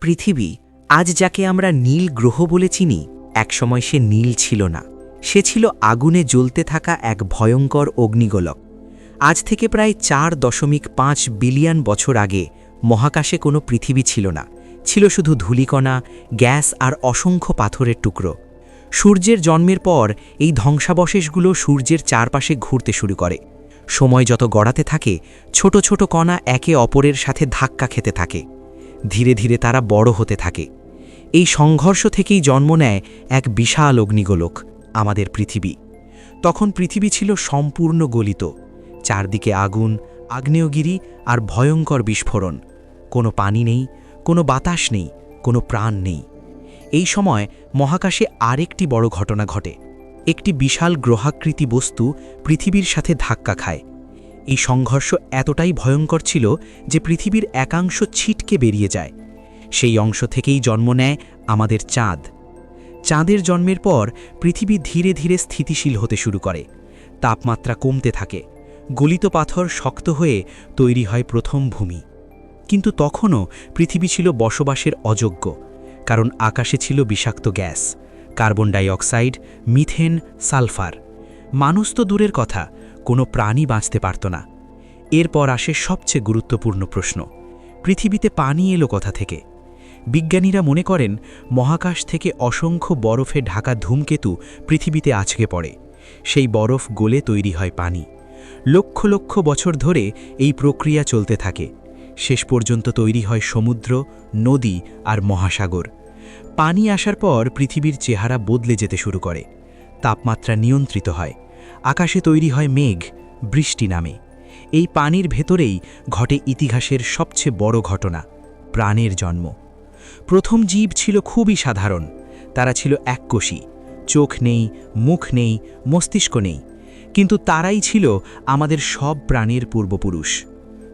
পৃথিবী আজ যাকে আমরা নীল গ্রহ বলে চিনি, একসময় সে নীল ছিল না। সে ছিল আগুনে জ্বলতে থাকা এক ভয়ঙ্কর অগ্নিগোলক। আজ থেকে প্রায় চার দশমিক পাঁচ বিলিয়ন বছর আগে মহাকাশে কোনো পৃথিবী ছিল না। ছিল শুধু ধূলিকণা, গ্যাস আর অসংখ্য পাথরের টুকরো। সূর্যের জন্মের পর এই ধ্বংসাবশেষগুলো সূর্যের চারপাশে ঘুরতে শুরু করে। সময় যত গড়াতে থাকে, ছোট ছোট কণা একে অপরের সাথে ধাক্কা খেতে থাকে। ধীরে ধীরে তারা বড় হতে থাকে। এই সংঘর্ষ থেকেই জন্ম নেয় এক বিশাল অগ্নিগোলক, আমাদের পৃথিবী। তখন পৃথিবী ছিল সম্পূর্ণ গলিত, চারদিকে আগুন, আগ্নেয়গিরি আর ভয়ঙ্কর বিস্ফোরণ। কোনো পানি নেই, কোনো বাতাস নেই, কোনো প্রাণ নেই। এই সময় মহাকাশে আরেকটি বড় ঘটনা ঘটে। একটি বিশাল গ্রহাকৃতি বস্তু পৃথিবীর সাথে ধাক্কা খায়। এই সংঘর্ষ এতটাই ভয়ঙ্কর ছিল যে পৃথিবীর একাংশ ছিটকে বেরিয়ে যায়। সেই অংশ থেকেই জন্ম নেয় আমাদের চাঁদ। চাঁদের জন্মের পর পৃথিবী ধীরে ধীরে স্থিতিশীল হতে শুরু করে। তাপমাত্রা কমতে থাকে। গলিত পাথর শক্ত হয়ে তৈরি হয় প্রথম ভূমি। কিন্তু তখনও পৃথিবী ছিল বসবাসের অযোগ্য, কারণ আকাশে ছিল বিষাক্ত gas, carbon dioxide, methane, sulphur. মানুষ তো দূরের কথা কোনো প্রাণী বাঁচতে পারত না। এরপর আসে সবচেয়ে গুরুত্বপূর্ণ প্রশ্ন। পৃথিবীতে পানি এলো কথা থেকে? বিজ্ঞানীরা মনে করেন, মহাকাশ থেকে অসংখ্য বরফে ঢাকা ধূমকেতু পৃথিবীতে আছকে পড়ে। সেই বরফ গলে তৈরি হয় পানি। লক্ষ লক্ষ বছর ধরে এই প্রক্রিয়া চলতে থাকে। শেষ পর্যন্ত তৈরি হয় সমুদ্র, নদী আর মহাসাগর। পানি আসার পর পৃথিবীর চেহারা বদলে যেতে শুরু করে। তাপমাত্রা নিয়ন্ত্রিত হয়। আকাশে তৈরি হয় মেঘ, বৃষ্টি নামে। এই পানির ভেতরেই ঘটে ইতিহাসের সবচেয়ে বড় ঘটনা, প্রাণের জন্ম। প্রথম জীব ছিল খুবই সাধারণ, তারা ছিল এককোষী, চোখ নেই, মুখ নেই, মস্তিষ্ক নেই, কিন্তু তারাই ছিল আমাদের সব প্রাণের পূর্বপুরুষ।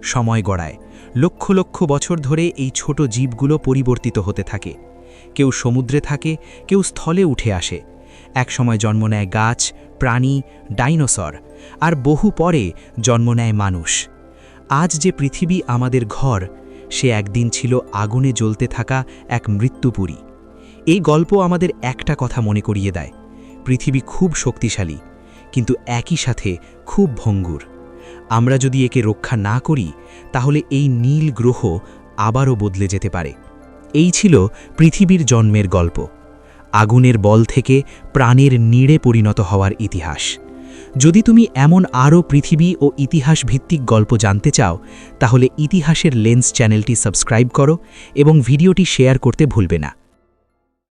সময় গড়ায়, লক্ষ লক্ষ বছর ধরে এই ছোট জীবগুলো পরিবর্তিত হতে থাকে। কেউ সমুদ্রে থাকে, কেউ স্থলে উঠে আসে একসময় জন্ম নেয় গাছ, প্রাণী, ডাইনোসর, আর বহু পরে জন্ম নেয় মানুষ। আজ যে পৃথিবী আমাদের ঘর, সে একদিন ছিল আগুনে জ্বলতে থাকা এক মৃত্যুপুরী। এই গল্প আমাদের একটা কথা মনে করিয়ে দেয়। পৃথিবী খুব শক্তিশালী, কিন্তু একই সাথে খুব ভঙ্গুর। আমরা যদি একে রক্ষা না করি, তাহলে এই নীল গ্রহ আবারও বদলে যেতে পারে। এই ছিল পৃথিবীর জন্মের গল্প। আগুনের বল থেকে প্রাণের নিড়ে পরিণত হওয়ার ইতিহাস। যদি তুমি এমন আরও পৃথিবী ও ইতিহাস ভিত্তিক গল্প জানতে চাও, তাহলে ইতিহাসের লেন্স চ্যানেলটি সাবস্ক্রাইব করো এবং ভিডিওটি শেয়ার করতে ভুলবে না।